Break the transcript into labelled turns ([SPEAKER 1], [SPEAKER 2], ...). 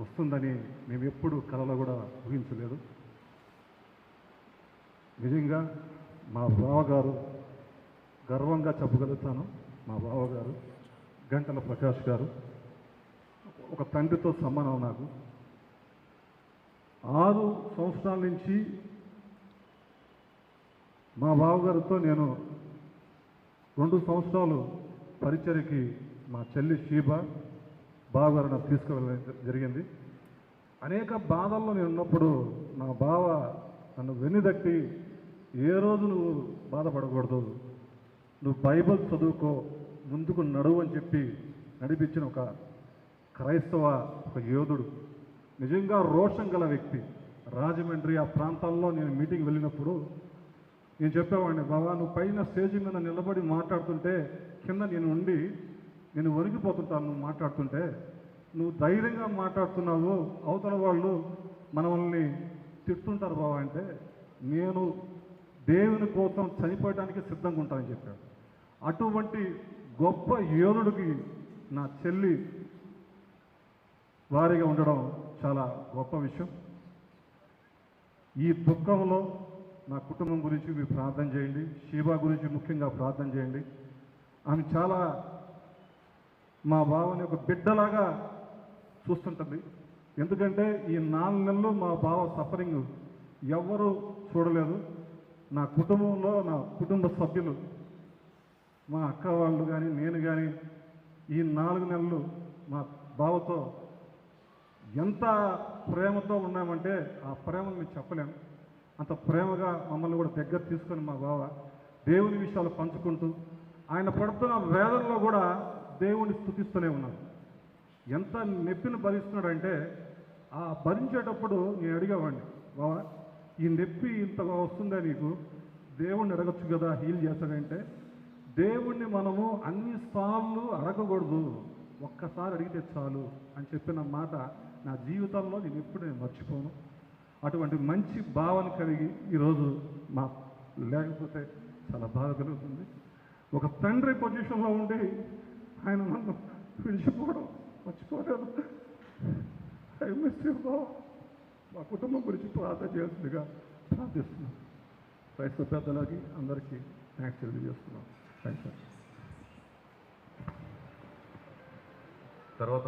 [SPEAKER 1] వస్తుందని మేము ఎప్పుడు కలలో కూడా ఊహించలేదు. నిజంగా మా బావగారు గర్వంగా చెప్పగలుగుతాను మా బావగారు గంటల ప్రకాష్ గారు. ఒక తండ్రితో సమానం నాకు. ఆరు సంవత్సరాల నుంచి మా బావగారితో నేను రెండు సంవత్సరాలు పరిచయకి మా చెల్లి షీబ బావగారు నాకు తీసుకువెళ్ళడం జరిగింది. అనేక బాధల్లో నేను ఉన్నప్పుడు నా బావ నన్ను వెన్నుదట్టి ఏ రోజు నువ్వు బాధపడకూడదు. నువ్వు బైబిల్ చదువుకో ముందుకు నడువు అని చెప్పి నడిపించిన ఒక క్రైస్తవ ఒక యోధుడు. నిజంగా రోషం గల వ్యక్తి. రాజమండ్రి ఆ ప్రాంతాల్లో నేను మీటింగ్ వెళ్ళినప్పుడు నేను చెప్పేవాడిని బాబా నువ్వు పైన స్టేజ్ మీద నిలబడి మాట్లాడుతుంటే కింద నేను ఉండి నేను ఒరిగిపోతుంటాను నువ్వు మాట్లాడుతుంటే. నువ్వు ధైర్యంగా మాట్లాడుతున్నావు అవతల వాళ్ళు మనల్ని తిట్టుంటారు బాబా అంటే నేను దేవుని కోసం చనిపోయడానికి సిద్ధంగా ఉంటానని చెప్పాడు. అటువంటి గొప్ప యోధుడికి నా చెల్లి వారిగా ఉండడం చాలా గొప్ప విషయం. ఈ దుఃఖంలో నా కుటుంబం గురించి మీరు ప్రార్థన చేయండి. షీబా గురించి ముఖ్యంగా ప్రార్థన చేయండి. ఆమె చాలా మా బావని ఒక బిడ్డలాగా చూస్తుంటుంది. ఎందుకంటే ఈ నాలుగు నెలలు మా బావ సఫరింగ్ ఎవ్వరూ చూడలేదు. నా కుటుంబంలో నా కుటుంబ సభ్యులు మా అక్క వాళ్ళు కానీ నేను కానీ ఈ నాలుగు నెలలు మా బావతో ఎంత ప్రేమతో ఉన్నామంటే ఆ ప్రేమను మీకు చెప్పలేము అంత ప్రేమగా మమ్మల్ని కూడా దగ్గర తీసుకొని మా బావ దేవుని విషయాలు పంచుకుంటూ ఆయన పడుతున్న వేదనలో కూడా దేవుని స్థుతిస్తూనే ఉన్నాను. ఎంత నొప్పిని భరిస్తున్నాడంటే ఆ భరించేటప్పుడు నేను అడిగేవాడిని బావా ఈ నొప్పి ఇంతగా వస్తుందా నీకు? దేవుణ్ణి అడగచ్చు కదా హీల్ చేస్తాడంటే దేవుణ్ణి మనము అన్నిసార్లు అడగకూడదు. ఒక్కసారి అడిగితే చాలు అని చెప్పిన మాట నా జీవితంలో నేను ఎప్పుడు నేను మర్చిపోను. అటువంటి మంచి భావన కలిగి ఈరోజు మా లేకపోతే చాలా బాధ కలుగుతుంది. ఒక తండ్రి పొజిషన్లో ఉండి ఆయన నన్ను విడిచిపోవడం మర్చిపోలేదు ఐ మిస్ యూ మా కుటుంబం గురించి ప్రార్థన చేస్తుందిగా ప్రార్థిస్తున్నాం. క్రైస్తవ పెద్దలకి అందరికీ థ్యాంక్స్ తెలియజేస్తున్నాం. థ్యాంక్స్ యూ
[SPEAKER 2] తర్వాత